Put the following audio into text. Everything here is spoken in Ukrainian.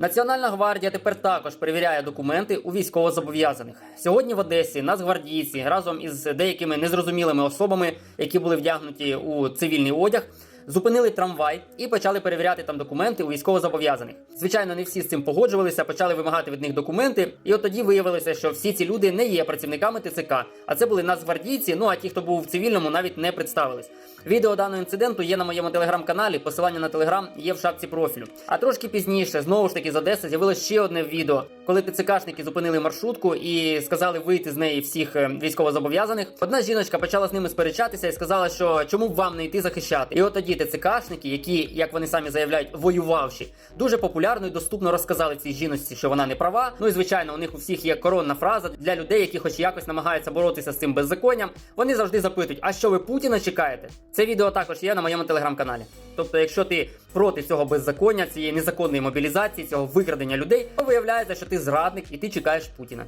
Національна гвардія тепер також перевіряє документи у військовозобов'язаних. Сьогодні в Одесі нацгвардійці разом із деякими незрозумілими особами, які були вдягнуті у цивільний одяг, зупинили трамвай і почали перевіряти там документи у військовозобов'язаних. Звичайно, не всі з цим погоджувалися, почали вимагати від них документи. І от тоді виявилося, що всі ці люди не є працівниками ТЦК, а це були нацгвардійці. Ну а ті, хто був в цивільному, навіть не представились. Відео даного інциденту є на моєму телеграм-каналі. Посилання на телеграм є в шапці профілю. А трошки пізніше, знову ж таки, з Одеси з'явилось ще одне відео, коли ТЦКшники зупинили маршрутку і сказали вийти з неї всіх е, військовозобов'язаних. Одна жіночка почала з ними сперечатися і сказала, що чому б вам не йти захищати. І от тоді ТЦКшники, які, як вони самі заявляють, воювавші, дуже популярно і доступно розказали цій жіночці, що вона не права. Ну і звичайно, у них у всіх є коронна фраза для людей, які хоч якось намагаються боротися з цим беззаконням. Вони завжди запитують: а що ви Путіна чекаєте? Це відео також є на моєму телеграм-каналі. Тобто, якщо ти проти цього беззаконня, цієї незаконної мобілізації, цього викрадення людей, то виявляється, що ти зрадник і ти чекаєш Путіна.